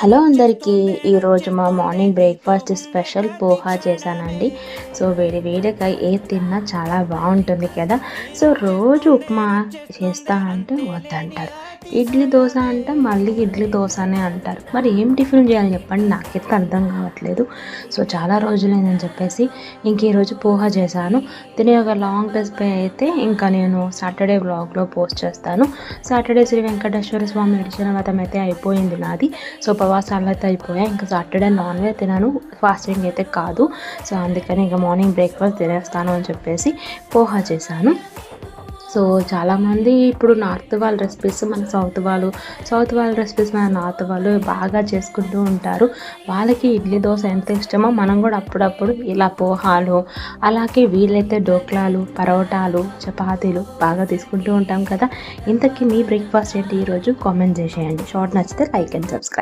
Hello అందరికీ ఈరోజు మా మార్నింగ్ బ్రేక్ఫాస్ట్ స్పెషల్ పోహా చేశానండి. సో వేడి వేడిగా ఏ తిన్నా చాలా బాగుంటుంది కదా. సో రోజు ఉప్మా చేస్తా అంటే వద్దంటారు. ఇడ్లీ దోశ అంటే మళ్ళీ ఇడ్లీ దోశ అనే అంటారు. మరి ఏం టిఫిన్ చేయాలని చెప్పండి. నాకైతే అర్థం కావట్లేదు. సో చాలా రోజులైందని చెప్పేసి ఇంక ఈరోజు పోహా చేశాను. తినే ఒక లాంగ్ రెసిపీ అయితే ఇంకా నేను సాటర్డే బ్లాగ్లో పోస్ట్ చేస్తాను. సాటర్డే శ్రీ వెంకటేశ్వర స్వామి విడిచిన వ్రతం అయితే అయిపోయింది నాది. సో ఉపవాసాలు అయితే అయిపోయాయి. ఇంకా సాటర్డే నాన్ వెజ్ తినాను. ఫాస్టింగ్ అయితే కాదు. సో అందుకని ఇంకా మార్నింగ్ బ్రేక్ఫాస్ట్ తినేస్తాను అని చెప్పేసి పోహా చేశాను. సో చాలామంది ఇప్పుడు నార్త్ వాళ్ళ రెసిపీస్ మన సౌత్ వాళ్ళు సౌత్ వాళ్ళ రెసిపీస్ మన నార్త్ వాళ్ళు బాగా చేసుకుంటూ ఉంటారు. వాళ్ళకి ఇడ్లీ దోశ ఎంత ఇష్టమో మనం కూడా అప్పుడప్పుడు ఇలా పోహాలు అలాగే వీలైతే డోక్లాలు పరోటాలు చపాతీలు బాగా తీసుకుంటూ ఉంటాం కదా. ఇంతకీ మీ బ్రేక్ఫాస్ట్ ఏంటి? ఈరోజు కామెంట్ చేసేయండి. షార్ట్ నచ్చితే లైక్ అండ్ సబ్స్క్రైబ్.